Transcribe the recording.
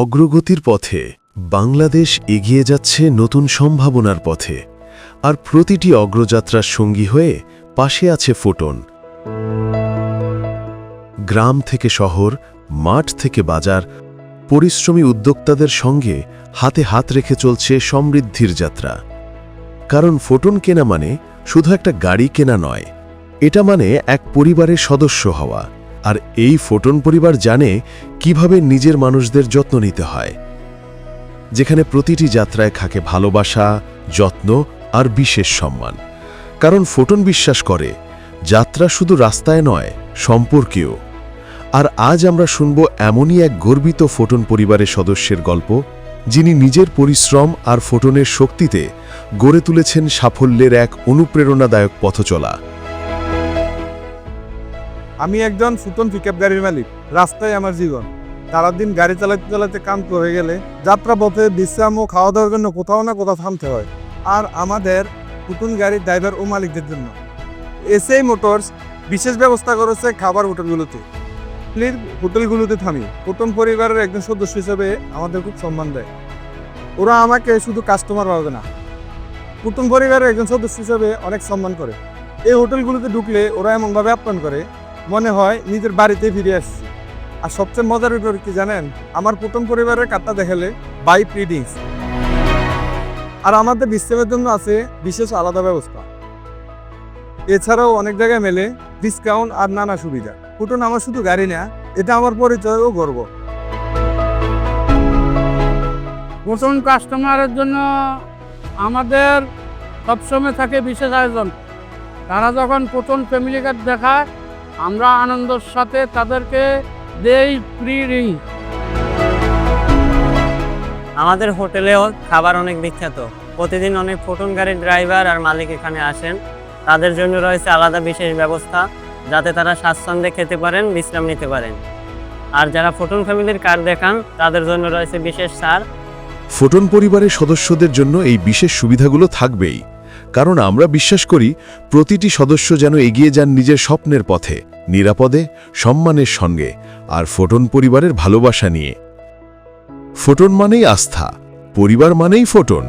অগ্রগতির পথে বাংলাদেশ এগিয়ে যাচ্ছে নতুন সম্ভাবনার পথে। আর প্রতিটি অগ্রযাত্রার সঙ্গী হয়ে পাশে আছে ফোটন। গ্রাম থেকে শহর, মাঠ থেকে বাজার, পরিশ্রমী উদ্যোক্তাদের সঙ্গে হাতে হাত রেখে চলছে সমৃদ্ধির যাত্রা। কারণ ফোটন কেনা মানে শুধু একটা গাড়ি কেনা নয়, এটা মানে এক পরিবারের সদস্য হওয়া। আর এই ফোটন পরিবার জানে কীভাবে নিজের মানুষদের যত্ন নিতে হয়। যেখানে প্রতিটি যাত্রায় খাকে ভালোবাসা, যত্ন আর বিশেষ সম্মান। কারণ ফোটন বিশ্বাস করে, যাত্রা শুধু রাস্তায় নয়, সম্পর্কেও। আর আজ আমরা শুনব এমনই এক গর্বিত ফোটন পরিবারের সদস্যের গল্প, যিনি নিজের পরিশ্রম আর ফোটনের শক্তিতে গড়ে তুলেছেন সাফল্যের এক অনুপ্রেরণাদায়ক পথচলা। আমি একজন ফুটন পিকআপ গাড়ির মালিক, রাস্তায় আমার জীবন। সারাদিন গাড়ি চালাতে চালাতে কাম করে গেলে যাত্রা পথে বিশ্রাম ও খাওয়া দাওয়ার জন্য কোথাও না কোথাও থামতে হয়, আর আমাদের নতুন গাড়ির ড্রাইভার ও মালিকদের জন্য। এসএই মোটরস বিশেষ ব্যবস্থা করেছে খাবার হোটেলগুলোতে। প্লিজ হোটেলগুলোতে থামি, ফুটন পরিবারের একজন সদস্য হিসেবে আমাদের খুব সম্মান দেয়। ওরা আমাকে শুধু কাস্টমার ভাবে না কুটুম পরিবারের একজন সদস্য হিসেবে অনেক সম্মান করে। এই হোটেলগুলোতে ঢুকলে ওরা এমনভাবে আপ্যায়ন করে মনে হয় নিজের বাড়িতে ফিরে আসছি। আর সবচেয়ে মজার ব্যাপার কি জানেন? আমার প্রথম পরিবারের কার্ডটা দেখালে বাই প্রিডিংস। আর আমাদের বিশ্রামের জন্য আছে বিশেষ আলাদা ব্যবস্থা। এছাড়াও অনেক জায়গায় মেলে ডিসকাউন্ট আর নানা সুবিধা। কুটন আমার শুধু গাড়ি না, এটা আমার পরিচয় ও গর্ব। নতুন কাস্টমারের জন্য আমাদের সবসময় থাকে বিশেষ আয়োজন। তারা যখন প্রথম ফ্যামিলি কার্ড দেখায় আমরা আনন্দের সাথে তাদেরকে দেই ফ্রি রিং আমাদের হোটেলেও খাবার অনেক বিখ্যাত। প্রতিদিন অনেক ফোটন গাড়ির ড্রাইভার আর মালিক এখানে আসেন। তাদের জন্য রয়েছে আলাদা বিশেষ ব্যবস্থা যাতে তারা স্বাচ্ছন্দ্যে খেতে পারেন বিশ্রাম নিতে পারেন। আর যারা ফোটন ফ্যামিলির কার দেখান তাদের জন্য রয়েছে বিশেষ সার ফোটন পরিবারের সদস্যদের জন্য এই বিশেষ সুবিধাগুলো থাকবেই। কারণ আমরা বিশ্বাস করি প্রতিটি সদস্য যেন এগিয়ে যান নিজের স্বপ্নের পথে, নিরাপদে, সম্মানের সঙ্গে, আর ফোটন পরিবারের ভালোবাসা নিয়ে। ফোটন মানেই আস্থা, পরিবার মানেই ফোটন।